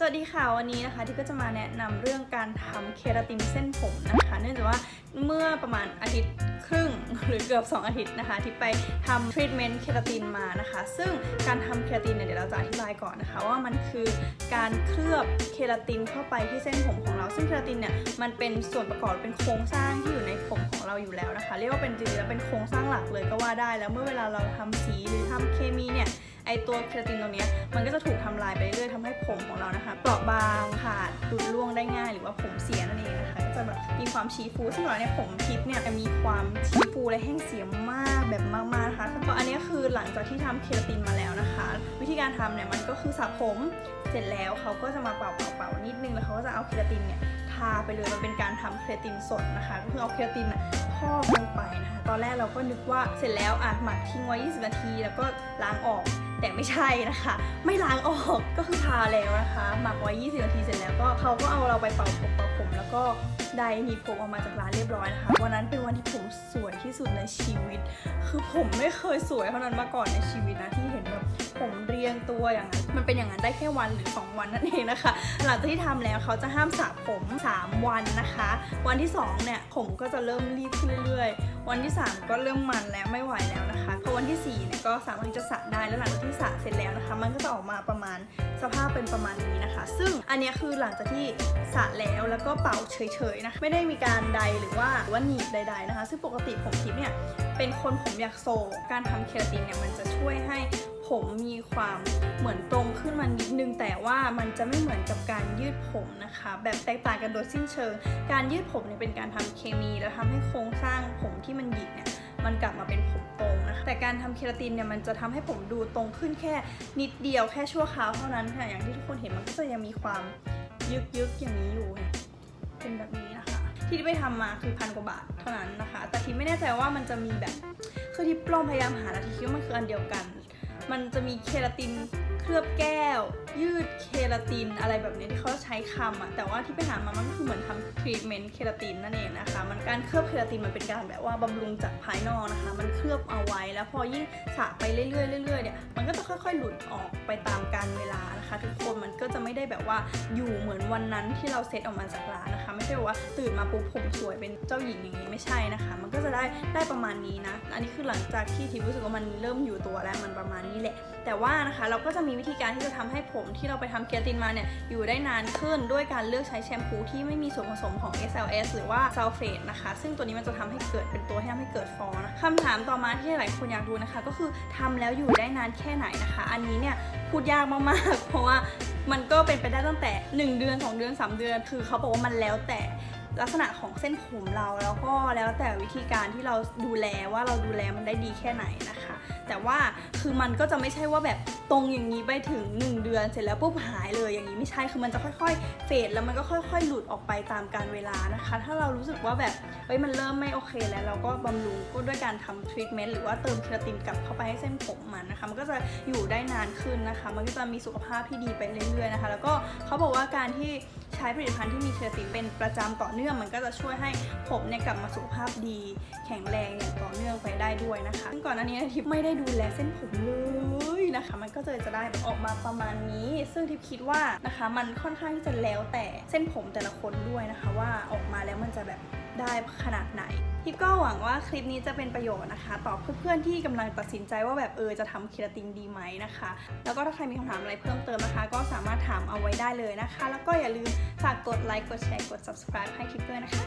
สวัสดีค่ะวันนี้นะคะที่ก็จะมาแนะนำเรื่องการทำเคราตินเส้นผมนะคะ เนื่องจากว่าเมื่อประมาณอาทิตย์ครึ่งหรือเกือบ 2 อาทิตย์นะคะ ที่ไปทำทรีทเมนต์เคราตินมานะคะ ซึ่งการทำเคราตินเนี่ยเดี๋ยวเราจะอธิบายก่อนนะคะ ว่ามันคือการเคลือบเคราตินเข้าไปที่เส้นผมของเรา ซึ่งเคราตินเนี่ยมันเป็นส่วนประกอบเป็นโครงสร้างที่อยู่ในผมของเราอยู่แล้วนะคะ เรียกว่าเป็นจริงๆแล้วเป็นโครงสร้างหลักเลยก็ว่าได้ แล้วเมื่อเวลาเราทำสีหรือทำเคมีเนี่ยไอตัวเคราตินตรงเนี้ยมันก็จะถูกทำลายไปเรื่อยๆทำให้ผมของเรานะคะ เปราะบางขาดหลุดร่วงได้ง่าย หรือว่าผมเสียนั่นเองนะคะ จะแบบมีความชี้ฟูซึ่งก่อนเนี่ยผมทิปเนี่ยจะมีความชี้ฟูและแห้งเสียมากแบบมากๆนะคะก็อันนี้คือหลังจากที่ทำเคราตินมาแล้วนะคะ วิธีการทำเนี่ยมันก็คือสระผมเสร็จแล้วเขาก็จะมาเป่าเป่าเป่านิดนึงแล้วเขาก็จะเอาเคราตินเนี่ยทาไปเลยมันเป็นการทำเคราตินสดนะคะก็คือเอาเคราตินพอกลงไปนะคะตอนแรกเราก็นึกว่าเสร็จแล้วอาจหมักทิ้งไว้ 20 นาที แล้วก็ล้างออก แต่ไม่ใช่นะคะ ไม่ล้างออกก็คือทาแล้วนะคะ หมักไว้ 20 นาทีเสร็จแล้วก็เขาก็เอาเราไปเป่าผมเป่าผมแล้วก็ไดร์หนีบผมออกมาจากร้านเรียบร้อยนะคะ วันนั้นเป็นวันที่ผมสวยที่สุดในชีวิต คือผมไม่เคยสวยเท่านั้นมาก่อนในชีวิตนะที่เห็นแบบผมเรียงตัวอย่างนั้น มันเป็นอย่างนั้นได้แค่วันหรือ 2 วันนั่นเองนะคะ หลังจากที่ทำแล้วเขาจะห้ามสระผม 3 วันนะคะ วันที่2เนี่ยผมก็จะเริ่มรีบขึ้นเรื่อยๆ วันที่ 3 ก็เริ่มมันแล้วไม่ไหวแล้วนะคะพอวันที่4เนี่ยก็สามารถที่จะสระได้แล้วหลังจากที่สระเสร็จแล้วนะคะ มันก็จะออกมาประมาณสภาพเป็นประมาณนี้นะคะ ซึ่งอันนี้คือหลังจากที่สระแล้วแล้วก็เป่าเฉยๆนะคะไม่ได้มีการใดหรือว่าหรือว่าหนีบใด ๆนะคะ ซึ่งปกติผมทิพย์เนี่ยเป็นคนผมอยากโศกการทำเคราตินเนี่ยมันจะช่วยให้ผมมีความเหมือนตรงขึ้นมานิดนึง แต่ว่ามันจะไม่เหมือนกับการยืดผมนะคะ แบบแตกต่างกันโดยสิ้นเชิง การยืดผมเนี่ยเป็นการทำเคมี แล้วทำให้โครงสร้างผมที่มันหยิกเนี่ย มันกลับมาเป็นผมตรงนะคะแต่การทำเคราตินเนี่ยมันจะทำให้ผมดูตรงขึ้นแค่นิดเดียวแค่ชั่วคราวเท่านั้นค่ะอย่างที่ทุกคนเห็นมันก็จะยังมีความยึกยึกๆอย่างนี้อยู่เป็นแบบนี้นะคะ ที่ไปทำมาคือพันกว่าบาทเท่านั้นนะคะ แต่ที่ไม่แน่ใจว่ามันจะมีแบบคือที่ปลอมพยายามหาแล้วที่คิดว่ามันคืออันเดียวกัน มันจะมีเคราติน เคลือบแก้ว ยืดเคราตินอะไรแบบนี้ที่เขาใช้คำอะแต่ว่าที่ไปหามามันก็คือเหมือนทำทรีทเมนต์เคราตินนั่นเองนะคะ มันการเคลือบเคราตินมันเป็นการแบบว่าบำรุงจากภายนอกนะคะ มันเคลือบเอาไว้แล้วพอยิ่งสระไปเรื่อยๆเรื่อยๆเนี่ยมันก็จะค่อยๆหลุดออกไปตามกาลเวลานะคะ ทุกคนมันก็จะไม่ได้แบบว่าอยู่เหมือนวันนั้นที่เราเซตออกมาจากร้านนะคะ ไม่ใช่ว่าตื่นมาปุ๊บผมสวยเป็นเจ้าหญิงอย่างนี้ไม่ใช่นะคะ มันก็จะได้ได้ประมาณนี้นะ อันนี้คือหลังจากที่ทิพรู้สึกว่ามันเริ่มอยู่ตัวแล้วมันประมาณนี้แหละ แต่ว่านะคะเราก็จะมีวิธีการที่จะทำให้ผมที่เราไปทำเคราตินมาเนี่ยอยู่ได้นานขึ้นด้วยการเลือกใช้แชมพูที่ไม่มีส่วนผสมของ SLS หรือว่าซัลเฟตนะคะ ซึ่งตัวนี้มันจะทำให้เกิดเป็นตัวที่ทำให้เกิดฟองนะคำถามต่อมาที่หลายคนอยากรู้นะคะ ก็คือทำแล้วอยู่ได้นานแค่ไหนนะคะ อันนี้เนี่ยพูดยากมากๆ เพราะว่ามันก็เป็นไปได้ตั้งแต่ 1 เดือน 2 เดือน 3 เดือน คือเขาบอกว่ามันแล้วแต่ ลักษณะของเส้นผมเราแล้วก็แล้วแต่วิธีการที่เราดูแลว่าเราดูแลมันได้ดีแค่ไหนนะคะ แต่ว่าคือมันก็จะไม่ใช่ว่าแบบตรงอย่างนี้ไปถึง 1 เดือนเสร็จแล้วปุ๊บหายเลยอย่างนี้ไม่ใช่คือมันจะค่อยๆ เฟดแล้วมันก็ค่อย ๆ หลุดออกไปตามการเวลานะคะ ถ้าเรารู้สึกว่าแบบเฮ้ยมันเริ่มไม่โอเคแล้วเราก็บำรุงก็ด้วยการทำทรีทเมนต์หรือว่าเติมเคราตินกลับเข้าไปให้เส้นผมมันนะคะ มันก็จะอยู่ได้นานขึ้นนะคะ มันก็จะมีสุขภาพที่ดีไปเรื่อยๆนะคะ แล้วก็เขาบอกว่าการที่ใช้ผลิตภัณฑ์ที่มีเคราตินเป็นประจำต่อเนื่องมันก็จะช่วยให้ผมเนี่ยกลับมาสุขภาพดี แข็งแรงอย่างต่อเนื่องไปได้ด้วยนะคะซึ่งก่อนหน้านี้ทิพย์ไม่ได้ดูแลเส้นผมเลยนะคะ มันก็เลยจะได้ออกมาประมาณนี้ ซึ่งทิพย์คิดว่านะคะ มันค่อนข้างที่จะแล้วแต่เส้นผมแต่ละคนด้วยนะคะ ว่าออกมาแล้วมันจะแบบ ได้ขนาดไหนทิปก็หวังว่าคลิปนี้จะเป็นประโยชน์นะคะตอบเพื่อนๆที่กำลังตัดสินใจว่าแบบเออจะทำเคราตินดีไหมนะคะ แล้วก็ถ้าใครมีคำถามอะไรเพิ่มเติมนะคะ ก็สามารถถามเอาไว้ได้เลยนะคะ แล้วก็อย่าลืมฝากกดไลค์กดแชร์กด subscribe ให้คลิปด้วยนะคะ